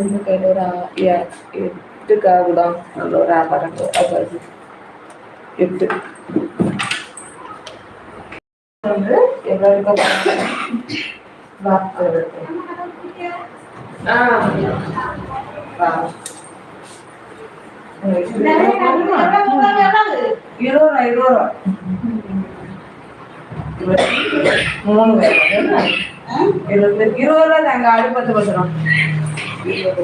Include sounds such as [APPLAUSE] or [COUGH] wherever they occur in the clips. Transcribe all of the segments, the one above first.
இந்த கையில் ஒரு ஆ- நல்ல ஒரு ஆதாரம் அதாவது எட்டு வந்து எவ்வளோ இருக்க நாற்பது ஆ ஆ. இருபது ரூபா இருபது ரூபா மூணு பேர் இருபது ரூபா தாங்க ஆடு பத்து ரூபா இருபத்தி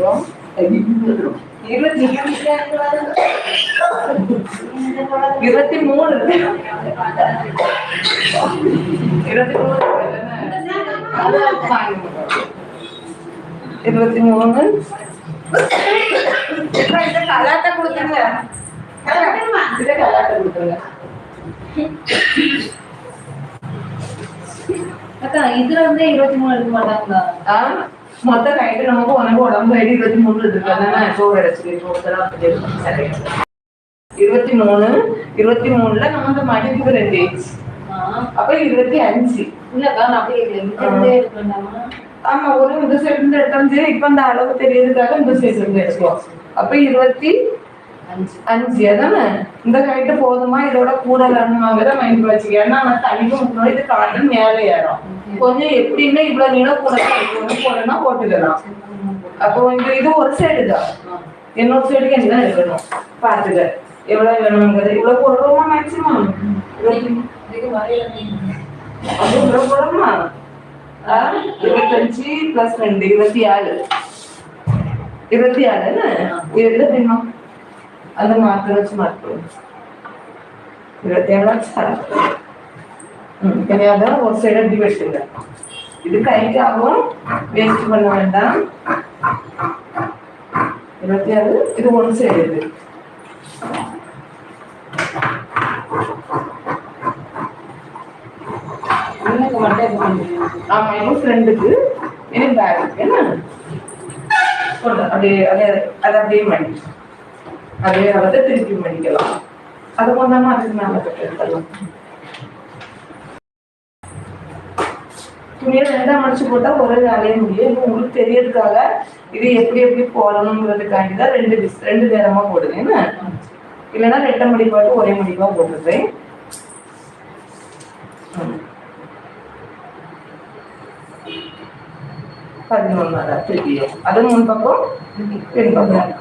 மூணு. இருபத்தி மூணு இருபத்தி மூணு கலாட்டை கொடுத்துருங்க இதை கலாட்டை கொடுத்துருங்க அக்கா இதுல வந்து இருபத்தி மூணு எடுக்க மாட்டாங்களா? மொத்த கைட்டு நமக்கு உனக்கு உடம்பு ரெடி இருபத்தி மூணு இருக்கு அதான் சோறு அடைச்சு சோறுலாம் சரி. இருபத்தி மூணு இருபத்தி மூணுல நமக்கு மடிப்புக்கு ரெண்டு. அப்ப இருபத்தி அஞ்சு. ஆமா ஒரு இந்த சைடு இருந்து எடுத்தாலும் சரி இப்ப அந்த அளவு தெரியறதுக்காக இந்த சைடு இருந்து எடுக்குவோம் அப்ப இருபத்தி அஞ்சு அதானே? இந்த கைட்டு போதுமா? இதோட கூட வேணுமாங்கிறத மைண்ட் வச்சுக்க ஏன்னா நான் தனிக்கு முன்னாடி இது காட்டன் மேலே ஏறும். கொஞ்சம் எப்படின்னா இவ்வளவு நீளம் கூட ஒன்று போடணும்னா போட்டுக்கலாம். அப்போ இந்த இது ஒரு சைடு தான். இன்னொரு சைடுக்கு என்ன இருக்கணும்? பார்த்துக்க எவ்வளவு வேணுங்கிறது இவ்வளவு போடுறோமா மேக்சிமம் அது இவ்வளவு போடுறோமா? இருபத்தஞ்சு பிளஸ் ரெண்டு இருபத்தி ஆறு. இருபத்தி ஆறு என்ன? இது எது வேணும் அந்த மார்க்கர் வச்சு மார்க் இருபத்தி ஏழு சார் ம் கிடையாது ஒரு சைடு அப்படி வெட்டுங்க இது கைக்கு ஆகும் வேஸ்ட் பண்ண வேண்டாம் இருபத்தி ஆறு இது ஒன் சைடு இது இன்னும் மட்டும் இது பண்ணுறீங்க ஆமா இன்னும் ஃப்ரெண்டுக்கு இனி பேக் என்ன கொண்டு அப்படியே அதே அதை அப்படியே மடி அதே அளவு திருப்பி மடிக்கலாம். அது கொண்டாமா அதுக்கு மேல எடுத்துடலாம் துணியை ரெண்டா மடிச்சு போட்டா ஒரே வேலையே முடியும். உங்களுக்கு தெரியறதுக்காக இது எப்படி எப்படி போடணுங்கிறதுக்காண்டி தான் ரெண்டு டிஸ் ரெண்டு நேரமா போடுங்க. என்ன? இல்லைன்னா ரெட்டை மணி பாட்டு ஒரே மடிப்பா போடுறது பதினொன்னாரா திருப்பியும். அது முன் பக்கம் பின் பக்கம்.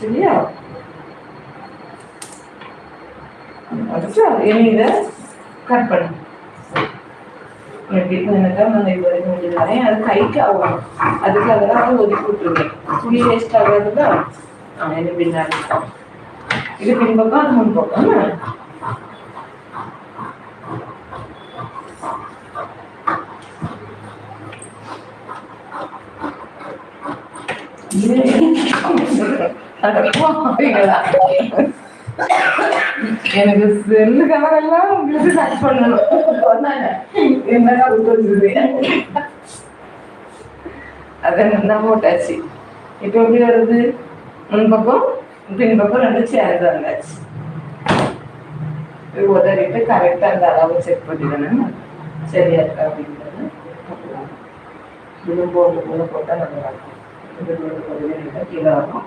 சரியா அதுச்சா இனி இதை கட் பண்ணு எப்படி? எனக்கு இது வரைக்கும் முடிஞ்சுதானே அது கைக்கு ஆகும் அதுக்காக தான் அதை ஒதுக்கி விட்டுருவேன் துணி வேஸ்ட் ஆகாதுல்ல ஆ இது பின்னாடி. இது பின்பக்கம் அது முன் [LAUGHS] எனக்கு செல்லு கலரெல்லாம் உங்களுக்கு கட் பண்ணணும் சொன்னாங்க. என்னடா விட்டு வச்சிருக்கீங்க? அதை நல்லா போட்டாச்சு இப்போ எப்படி வருது முன் பக்கம் பின் பக்கம் ரெண்டு சேர்ந்து வந்தாச்சு இது உதறிட்டு கரெக்டாக அந்த அளவு செக் பண்ணிடணும் சரியா இருக்கா அப்படின்றது விழும்பு ஒன்று போல போட்டால் நல்லா இருக்கும் இது ஒரு கீழே வரும்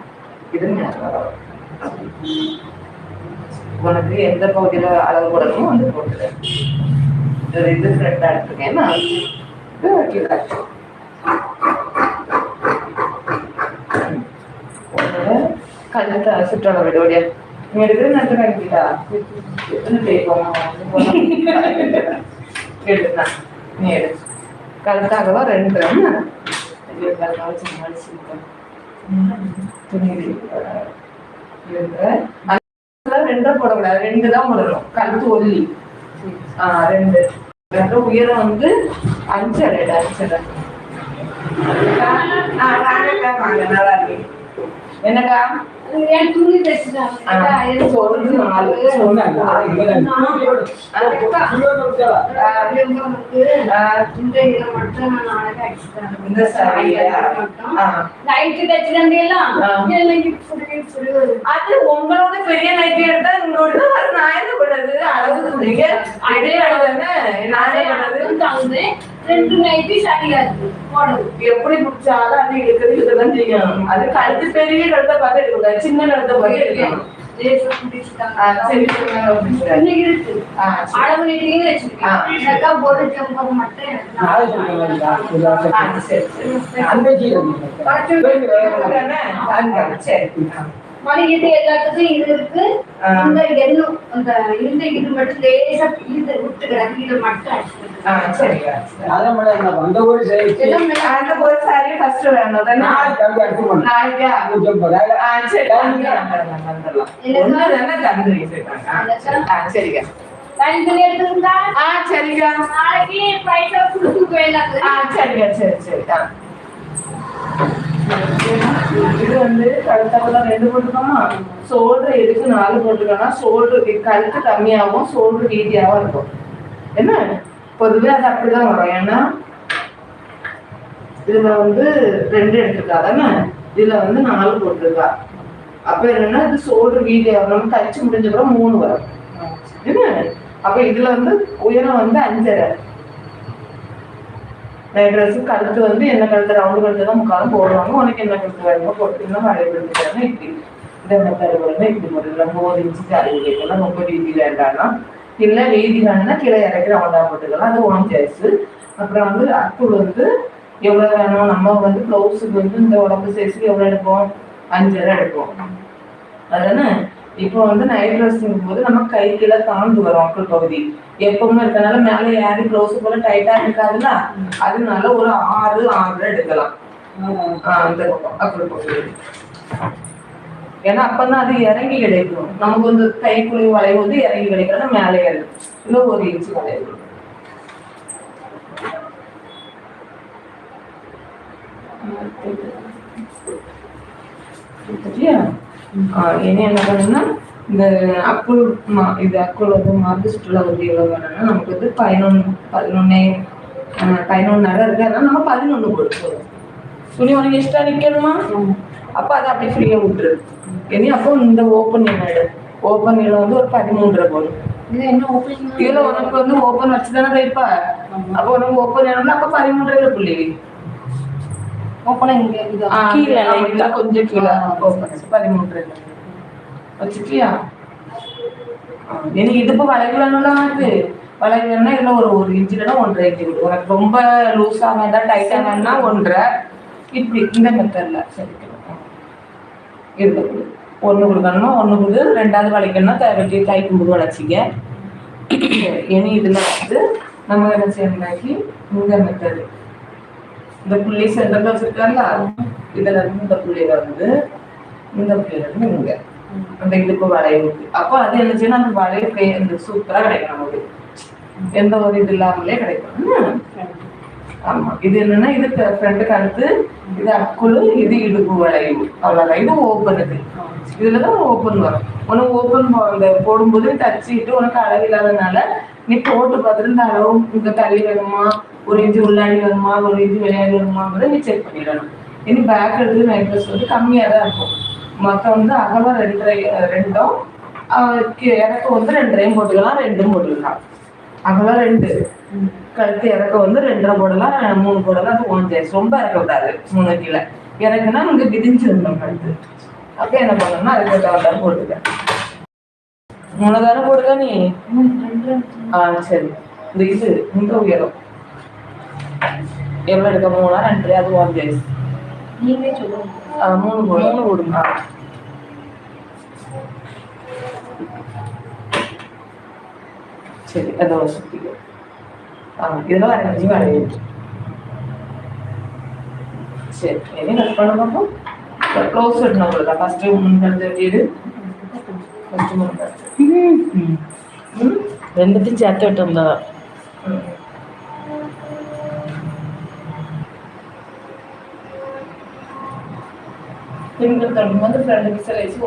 இது மேலே வரும் உனக்கு எந்த பகுதியில் அளவு போடணுமோ வந்து போட்டுரு இது இது ஃப்ரெண்டாக எடுத்துருக்கேன் நான் கழுத்தை சுற்றளவு விட. ஓடியா. நீ எடுக்கிற நட்டு கழிக்கிட்டா எத்தனை பேப்போமா எடுத்தான் நீ எடு. கழுத்தாகவா ரெண்டு கிராம் துணி ரெண்டா போடக்கூடாது ரெண்டு தான் போடணும் கழுத்து ஒல்லி ஆஹ் ரெண்டு ரெண்டு உயரம் வந்து அஞ்சு அடையடா அஞ்சு அடை நல்லா இருக்கு என்னக்கா. அது உங்களோட பெரிய நைட்டி எடுத்தா உங்களோட நான் என்ன பண்ணது? அளவு நீங்க அதே அளவு நான் தகுந்து ரெண்டு நைட்டி சரியா இருக்கு. எப்படி பிடிச்சாலும் அது இழுக்கிறது இழுக்கதான் செய்யும் அது கழுத்து பெரிய கழுத்தை பார்த்து எடுக்கக்கூடாது. சின்ன ஆசை. சரி சரி அந்த சரி. இது எல்லாத்துக்கும் இது இருக்கு. இந்த எண்ணம் அந்த இந்த இது மட்டும் லேசா இது விட்டு கிடக்கு இது மட்டும் சரிங்க சரி. சரி. சாரி. இது வந்து கழுத்தாப்புல ரெண்டு போட்டுக்கோமா ஷோல்டர் எதுக்கு நாலு போட்டுக்கோன்னா ஷோல்டர் கழுத்து கம்மியாகவும் ஷோல்டர் வீதியாகவும் இருக்கும். என்ன? பொதுவே அது அப்படிதான் வரும். ஏன்னா இதுல வந்து ரெண்டு எடுத்துருக்கா தானே இதுல வந்து நாலு போட்டிருக்கா. அப்ப என்னன்னா இது சோல்டர் வீதியாகும் நம்ம தச்சு முடிஞ்ச அப்புறம் மூணு வரும். என்ன? அப்ப இதுல வந்து உயரம் வந்து அஞ்சரை. நைட் ட்ரெஸ் கழுத்து வந்து என்ன கழுத்து ரவுண்டு கழுத்து தான் முக்காலும் போடுவாங்க. உனக்கு என்ன கழுத்து வேணுமோ போட்டுக்கலாம் மழை கழுத்து இப்படி. இந்த மெத்தடு வந்து இப்படி போட்டுக்கலாம் ஒம்பது இன்ச்சுக்கு அறுபது கேட்கலாம் ரொம்ப வீதி வேண்டாம்னா. இல்லை வீதி வேணும்னா கீழே இறக்கி ரவுண்டாக போட்டுக்கலாம். அது ஒன் சாய்ஸ் அப்புறம் வந்து அக்குள் வந்து எவ்வளோ வேணும் நம்ம வந்து ப்ளவுஸுக்கு வந்து இந்த உடம்பு சைஸுக்கு எவ்வளோ எடுப்போம்? அஞ்சு எடுப்போம். அதானே? இப்போ வந்து நைட் ட்ரெஸ்ஸிங் போது நம்ம கை கீழே தாழ்ந்து வரும் அக்குள் பகுதி. எப்பவுமே இருக்கனால மேலே ஏறி ப்ளவுஸ் போல டைட்டா இருக்காதுல்ல? அதனால ஒரு ஆறு ஆறு எடுக்கலாம். அந்த பக்கம் பகுதி. ஏன்னா அப்பதான் அது இறங்கி கிடைக்கும். நமக்கு வந்து கைக்குழி வளைவு வந்து இறங்கி கிடைக்கணும் மேலே இறங்கும் இல்லை ஒரு இன்ச்சு வளைவு சரியா? இனி என்ன பண்ணணும்னா இந்த அக்குள் மா- இது அக்குள் வந்து மார்க்கு சுற்றுலா வந்து எவ்வளவு வேணும்னா நமக்கு வந்து பதினொன்று பதினொன்னே ஆஹ் பதினொன்னரை இருக்கு. அதனால நம்ம பதினொன்று கொடுத்துருவோம். துணி உனக்கு எக்ஸ்ட்ரா நிக்கணுமா? அப்ப அதை அப்படி ஃப்ரீயா விட்டுரு. இனி அப்போ இந்த ஓப்பன் என்ன ஓப்பன் இதில் வந்து ஒரு பதிமூன்றரை போடும் இது என்ன ஓப்பனிங் இதுல உனக்கு வந்து ஓப்பன் வச்சுதானே தைப்பா அப்போ உனக்கு ஓப்பன் வேணும்னா அப்ப பதிமூன்றரை புள்ளி. ஓப்பனா இங்க இது கீழே ஆ. கொஞ்சம் கீழே. ஓப்பன் பதிமூன்று வச்சுட்டியா? எனக்கு இடுப்பு வளைக்கலன்னா இது வளைக்கலன்னா இதுல ஒரு ஒரு இன்ச்சு இல்லைன்னா ஒன்றரை இன்ச்சு விடு உனக்கு ரொம்ப லூஸா வேண்டாம் டைட்டா வேணா ஒன்றரை. இப்படி இந்த மெத்தட்ல சரி இது ஒண்ணு கொடுக்கணுமா ஒண்ணு கொடு ரெண்டாவது வளைக்கணும்னா தேவைக்கு கை கும்பிடு வளைச்சிக்க. இனி இதுல வந்து நம்ம என்ன செய்யணும்னாக்கி இந்த மெத்தடு இந்த புள்ளி சென்டர்ல வச்சிருக்காங்களா இதுல இருந்து இந்த புள்ளியில வந்து இந்த புள்ளியில இருந்து இங்க. அந்த இடுப்பு வளைவு அப்போ அது என்னச்சுன்னா அந்த வளைவு இந்த சூப்பரா கிடைக்கும் நமக்கு. எந்த ஒரு இது இல்லாமலே கிடைக்கும். ஆமா. இது என்னன்னா இது ஃப்ரெண்டுக்கு அடுத்து இது அக்குழு இது இடுப்பு வளைவு. அவ்வளவுதான். இது ஓப்பனுக்கு இதுலதான் ஓப்பன் வரும். உனக்கு ஓப்பன் அந்த போடும்போது தச்சுட்டு உனக்கு அளவு இல்லாதனால நீ போட்டு பார்த்துட்டு இந்த அளவு இந்த தள்ளி வேணுமா? ஒரு இன்ச்சு உள்ளாடி வேணுமா ஒரு இன்ச்சு விளையாடி வேணுமாங்கிறத நீ செக் பண்ணிடணும். இனி பேக் எடுத்து நைட் ட்ரெஸ் வந்து கம்மியாக தான் இருக்கும். மொத்தம் வந்து அகலம் ரெண்டரை ரெண்டும் இறக்கம் வந்து ரெண்டரையும் போட்டுக்கலாம் ரெண்டும் போட்டுக்கலாம். அகலம் ரெண்டு. கழுத்து இறக்க வந்து ரெண்டரை போடலாம் மூணு போடலாம் அது ஒன் சைஸ் ரொம்ப இறக்க விடாது மூணு கீழே. இறக்குனா இங்க விதிஞ்சு இருந்தோம் கழுத்து. அப்ப என்ன பண்ணணும்னா அதுக்கு தகுந்தாலும் போட்டுக்க. மூணு தானே போடுக நீ? ஆ சரி. இந்த இது இந்த உயரம். எவ்வளவு எடுக்க மூணா ரெண்டு அது ஒன் சைஸ் நீங்களே சொல்லுங்க ஆ, மூணு போடு மூணு போடுங்க சரி அதை சுத்திக்கோ ஆ இதெல்லாம் அரைஞ்சி வரையுது சரி இனி கட் பண்ண பார்ப்போம் க்ளோஸ் வெட்டணும் உங்களுக்கு ஃபர்ஸ்ட் முன்னாடி வெட்டிடு ஃபர்ஸ்ட் முன்னாடி ம் ரெண்டுத்தையும் சேர்த்து விட்டு வந்தா ம் பெண்கள் தொடங்கும் போது ஃப்ரெண்டு விசில் வச்சு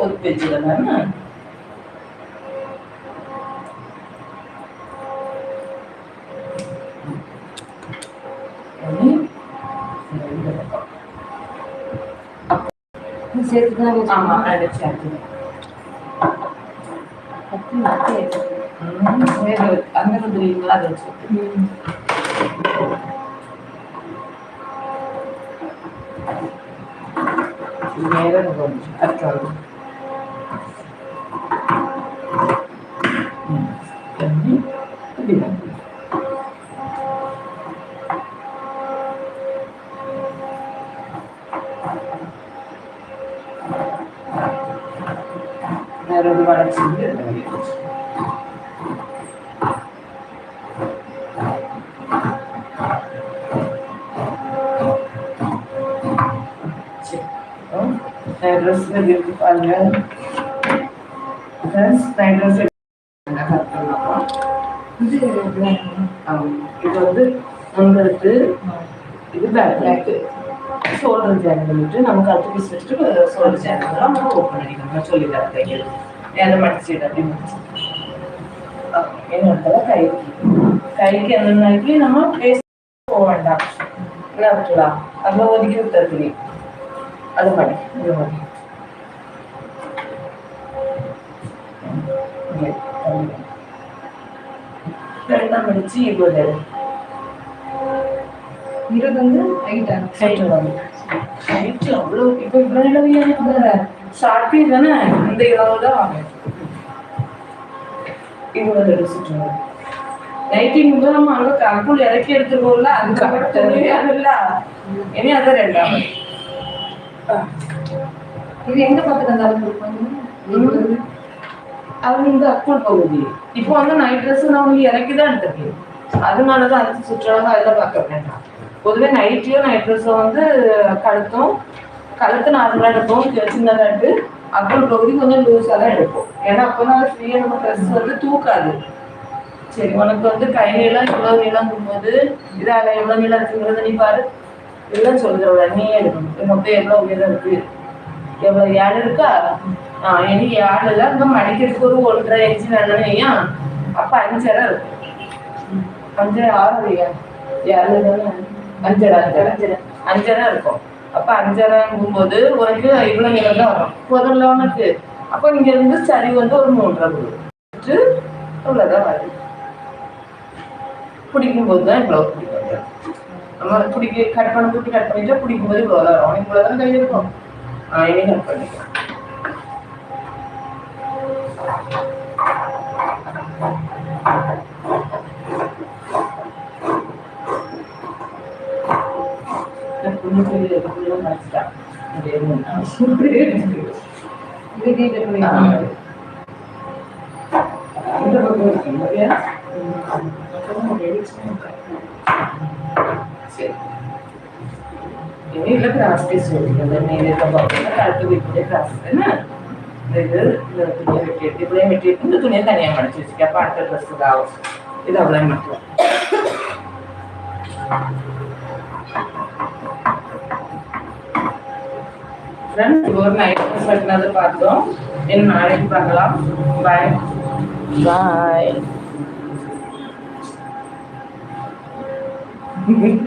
आयरन होगी अच्छा। நைட் ட்ரெஸ் இருக்கு பாருங்க ஃப்ரெண்ட்ஸ் நைட் ட்ரெஸ் இது இது வந்து முன்கழுத்து இது பேக் பேக்கு ஷோல்டர் ஜாயின் பண்ணிட்டு நமக்கு அடுத்த பீஸ் வச்சுட்டு ஷோல்டர் ஜாயின் பண்ணலாம் நம்ம ஓப்பன் பண்ணிக்கலாம் நான் சொல்லி தரேன் தைக்கிறது அதை மடிச்சிட்டு அப்படி முடிச்சு என்ன இடத்துல கைக்கு கைக்கு நாளைக்கு நம்ம பேச போக வேண்டாம் என்ன இருக்கலாம் அதில் ஒதுக்கி விட்டுறது அது மாதிரி இது மாதிரி. ரெண்டாம் அடிச்சு இருபது. இருபது வந்து ஹைட்டா ஹைட் வந்து. ஹைட் அவ்வளோ இப்போ இவ்வளோ இளவையான ஷார்ப்பே தானே? இந்த இளவு தான் இருபது நைட்டிங் நம்ம அங்கே கணக்குள் இறக்கி எடுத்துருவோம்ல அது கரெக்டாக அதுல இனி அது ரெண்டாவது. இது எங்க பார்த்து தந்தாலும் கொடுப்பாங்க? அது வந்து அக்குள் பகுதி. இப்போ வந்து நைட் ட்ரெஸ் நான் வந்து இறக்கி தான் எடுத்திருக்கேன். அதனால தான் அதுக்கு சுற்றளவு அதில் பார்க்க வேண்டாம். பொதுவே நைட்லயும் நைட் ட்ரெஸ்ஸை வந்து கழுத்தும் கழுத்து நார்மலாக எடுப்போம் சி- சின்னதா எடுத்து அக்குள் பகுதி கொஞ்சம் லூஸாக தான் எடுப்போம். ஏன்னா அப்போ தான் ஃப்ரீயாக நம்ம ட்ரெஸ் வந்து தூக்காது. சரி உனக்கு வந்து கை நீளம் இவ்வளோ நீளம் போது இதால எவ்வளோ நீளம் இருக்குங்கிறத நீ பாரு. இதெல்லாம் சொல்லுறவ நீ எடுக்கணும். மொத்தம் எவ்வளோ உயரம் இருக்கு? எவ்வளோ ஏழு இருக்கா? ஆ இனி ஏழுல இந்த மடிக்கிறதுக்கு ஒரு ஒன்றரை இன்ச்சு வேணும் ஐயா அப்போ அஞ்சரை இருக்கும் அஞ்சரை ஆறு ஏழு அஞ்சரை அஞ்சரை. அஞ்சரை. அஞ்சரை இருக்கும். அப்போ அஞ்சரைங்கும்போது உனக்கு இவ்வளோ நீளம் தான் வரும். முதல்ல உனக்கு. அப்போ இங்க இருந்து சரி வந்து ஒரு மூன்றரை விட்டு இவ்வளோதான் வருது பிடிக்கும்போது தான் இவ்வளோ பிடிக்கும். நம்ம பிடிக்க கட் பண்ண குட்டி கட் பண்ணிட்டு பிடிக்கும்போது இவ்வளோ தான் வரும் இவ்வளோ தான் கை இருக்கும் ஆ இனி கட் பண்ணிக்கலாம் நான் புண்ணு புள்ளி புள்ளி மறைச்சிட்டேன் அப்படியே இது டீட்டெயில் பண்ணி இந்த பக்கம் இருக்கு இல்லையா? சரி வெட்டிக்கிறது நீ இருக்க பக்கம் கழுத்து என்ன? இந்த இது இந்த துணியை வெட்டிட்டு இப்படியே வெட்டிட்டு இந்த துணியை தனியாக மடிச்சு வச்சுக்க. அப்போ அடுத்த ட்ரெஸ்ஸுக்கு ஆகும். இது அவ்வளோ மட்டும். ஒரு நைட் ட்ரெஸ் வெட்டினது பார்த்தோம். இன்னும் நாளைக்கு பார்க்கலாம் பாய் பாய்